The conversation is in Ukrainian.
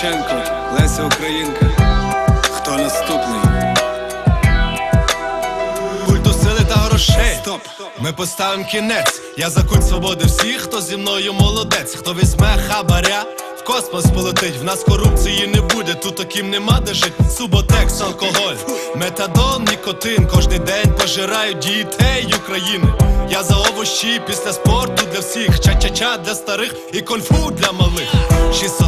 Шевченко, Леся Українка. Хто наступний? Культу сили та грошей. Стоп! Ми поставимо кінець. Я за культ свободи всіх, хто зі мною молодець, хто візьме хабаря. Космос полетить, в нас корупції не буде, тут таким нема де жить. Суботекс, алкоголь, метадон, нікотин. Кожний день пожирають дітей України. Я за овощі після спорту для всіх, ча-ча-ча для старих і конфу для малих. 600